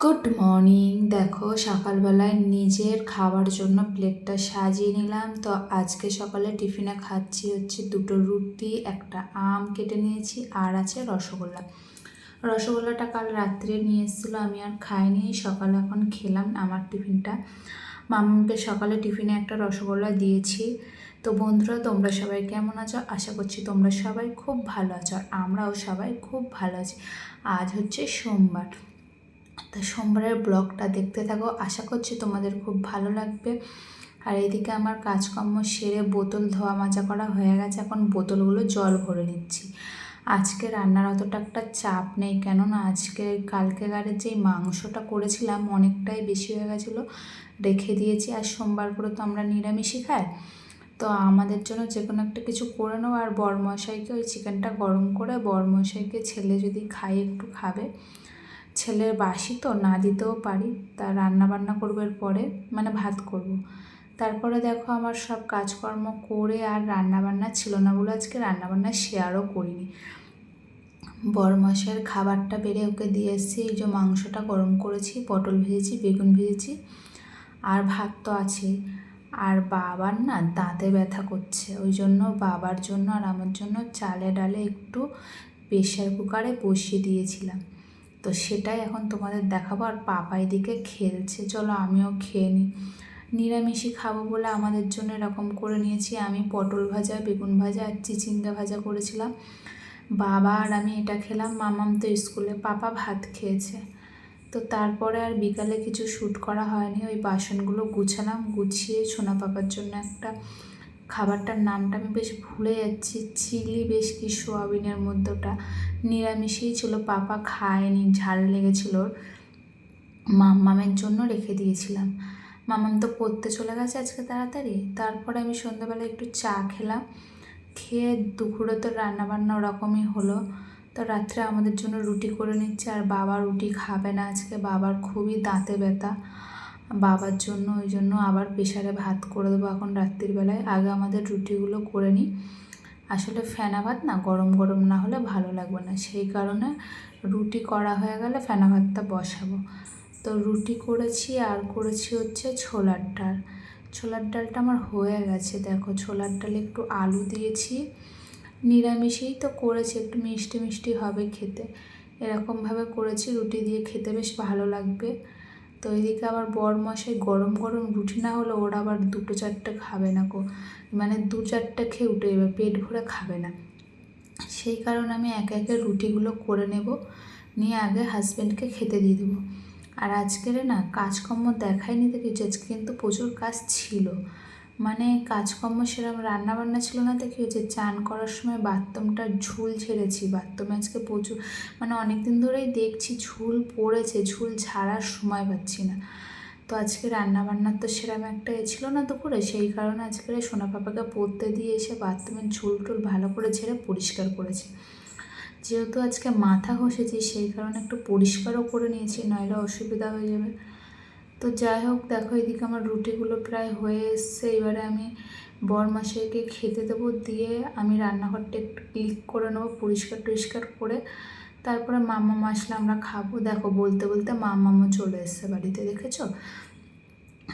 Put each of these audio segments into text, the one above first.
Good morning. দেখো, সকালবেলায় নিজের খাওয়ার জন্য প্লেটটা সাজিয়ে নিলাম। তো আজকে সকালে টিফিনে খাচ্ছি হচ্ছে দুটো রুটি, একটা আম কেটে নিয়েছি, আর আছে রসগোল্লা। রসগোল্লাটা কাল রাত্রে নিয়ে এসেছিল, আমি আর খাইনি। সকালে এখন খেলাম আমার টিফিনটা। মামাকে সকালে টিফিনে একটা রসগোল্লা দিয়েছি। তো বন্ধুরা, তোমরা সবাই কেমন আছো? আশা করছি তোমরা সবাই খুব ভালো আছো, আর আমরাও সবাই খুব ভালো আছি। আজ হচ্ছে সোমবার। সোমবারের ব্লগটা দেখতে থাকো। আশা করছি তোমাদের খুব ভালো লাগবে। আর এদিকে আমার কাজকর্ম সেরে বোতল ধোয়া মাজা করা হয়ে গেছে। এখন বোতলগুলো জল ভরে নিচ্ছি। আজকে রান্নার অতটা একটা চাপ নেই, কেননা আজকে কালকেকারের যেই মাংসটা করেছিলাম অনেকটাই বেশি হয়ে গেছিল, রেখে দিয়েছি। আর সোমবার করে তো আমরা নিরামিষই খাই। তো আমাদের জন্য যে কোনো একটা কিছু করে নেব আর বরমশাইকে ওই চিকেনটা গরম করে বরমশাইকে ছেলে যদি খাই একটু খাবে। ছেলের বাসি তো, না দিতেও পারি। তা রান্না বান্না করব পরে মানে ভাত করব। তারপরে দেখো আমার সব কাজকর্ম করে আর রান্না বান্না ছিল না বলে আজকে রান্নাবান্না শেয়ারও করিনি। বরমাসের খাবারটা বেড়ে ওকে দিয়ে এসেছি, এই যে মাংসটা গরম করেছি, পটল ভেজেছি, বেগুন ভেজেছি, আর ভাত তো আছে আর বাবার না দাঁতে ব্যথা করছে, ওই জন্য বাবার জন্য আর আমার জন্য চালে ডালে একটু প্রেশার কুকারে বসিয়ে দিয়েছিলাম। তো সেটাই এখন তোমাদের দেখাবো। আর পাপা এদিকে খেলছে। চলো আমিও খেয়ে নিই নিরামিষই খাব বলে আমাদের জন্য এরকম করে নিয়েছি। আমি পটল ভাজা, বেগুন ভাজা আর চিচিঙ্গা ভাজা করেছিলাম। বাবা আর আমি এটা খেলাম। মামাম তো স্কুলে পাপা ভাত খেয়েছে। তো তারপরে আর বিকালে কিছু শ্যুট করা হয়নি। ওই বাসনগুলো গুছালাম। গুছিয়ে সোনা পাপার জন্য একটা খাবারটার নামটা আমি বেশ ভুলে যাচ্ছি। চিলি বেশ কি সোয়াবিনের মধ্যে ওটা নিরামিষেই ছিল, পাপা খায়নি, ঝাল লেগেছিল। মাম্মামের জন্য রেখে দিয়েছিলাম। মামাম তো পড়তে চলে গেছে আজকে তাড়াতাড়ি। তারপরে আমি সন্ধ্যাবেলা একটু চা খেলাম। খেয়ে দুপুরে তো রান্নাবান্না ওরকমই হলো। তো রাত্রে আমাদের জন্য রুটি করে নিচ্ছে, আর বাবা রুটি খাবে না আজকে। বাবার খুবই দাঁতে ব্যথা। বাবার জন্য, ওই জন্য আবার প্রেশারে ভাত করে দেবো এখন রাত্রির বেলায়। আগে আমাদের রুটিগুলো করে নিই। আসলে ফেনা ভাত না, গরম গরম না হলে ভালো লাগবে না। সেই কারণে রুটি করা হয়ে গেলে ফেনা ভাতটা বসাবো। তো রুটি করেছি, আর করেছি হচ্ছে ছোলার ডাল। ছোলার ডালটা আমার হয়ে গেছে, দেখো। ছোলার ডালে একটু আলু দিয়েছি। নিরামিষেই তো করেছি, একটু মিষ্টি মিষ্টি হবে খেতে। এরকমভাবে করেছি, রুটি দিয়ে খেতে বেশ ভালো লাগবে। তো এদিকে আবার বর মশাই গরম গরম রুটি না হলে ওরা আবার দুটো চারটে খাবে না কো মানে দু চারটে খেয়ে উঠে যাবে, পেট ভরে খাবে না। সেই কারণে আমি একে একে রুটিগুলো করে নেব, নিয়ে আগে হাজব্যান্ডকে খেতে দিয়ে দেবো। আর আজকের না কাজকর্ম দেখায়নি দেখেছি, আজকে কিন্তু প্রচুর কাজ ছিল। মানে কাজকর্ম সেরকম রান্নাবান্না ছিল না দেখি হচ্ছে চান করার সময় বাথরুমটা ঝুল ছেড়েছি বাথরুমে আজকে প্রচুর মানে অনেক দিন ধরেই দেখছি ঝুল পড়েছে, ঝুল ঝাড়ার সময় পাচ্ছি না। তো আজকে রান্নাবান্নার তো সেরকম একটা এ ছিল না দুপুরে, সেই কারণে আজকে সোনা পাপাকে পড়তে দিয়ে এসে বাথরুমের ঝুল টুল ভালো করে ছেড়ে পরিষ্কার করেছি। যেহেতু আজকে মাথা ঘষেছি, সেই কারণে একটু পরিষ্কারও করে নিয়েছি, নইলে অসুবিধা হয়ে যাবে। তো যাই হোক, দেখো এদিকে আমার রুটিগুলো প্রায় হয়ে এসছে। এবারে আমি বরমাসাইকে খেতে দেবো, দিয়ে আমি রান্নাঘরটা একটু ক্লিক করে নেব, পরিষ্কার টরিষ্কার করে। তারপরে মামা আসলে আমরা খাব। দেখো, বলতে বলতে মামামও চলে এসছে বাড়িতে, দেখেছ?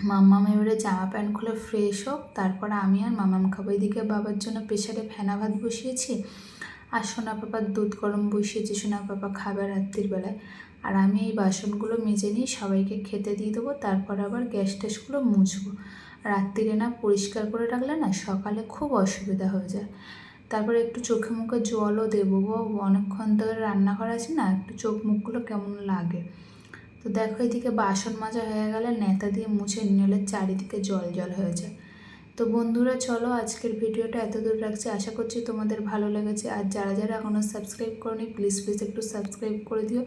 মাম্মাম এবারে জামা প্যান্ট খুলে ফ্রেশ হোক, তারপরে আমি আর মামাম খাব। এদিকে বাবার জন্য প্রেশারে ফেনা ভাত বসিয়েছি। আর সোনা পাপার দুধ গরম বসিয়েছি সোনা পাপা খাবে রাত্রির বেলায়, আর আমি এই বাসনগুলো মেজে নিয়ে সবাইকে খেতে দিয়ে দেবো, তারপর আবার গ্যাস ট্যাসগুলো মুছবো। রাত্রিরে না পরিষ্কার করে রাখলে না সকালে খুব অসুবিধা হয়ে যায়। তারপরে একটু চোখে মুখে জলও দেবো গো অনেকক্ষণ ধরে রান্না করা আছে না, একটু চোখ মুখগুলো কেমন লাগে। তো দেখো এদিকে বাসন মাজা হয়ে গেলে নেতা দিয়ে মুছে নিলে চারিদিকে জল জল হয়ে যায়। তো বন্ধুরা, চলো আজকের ভিডিওটা এতদূর রাখছি। আশা করছি তোমাদের ভালো লেগেছে। আর যারা যারা এখনও সাবস্ক্রাইব করনি প্লিজ প্লিজ একটু সাবস্ক্রাইব করে দিও।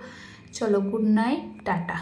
চলো গুড নাইট টাটা।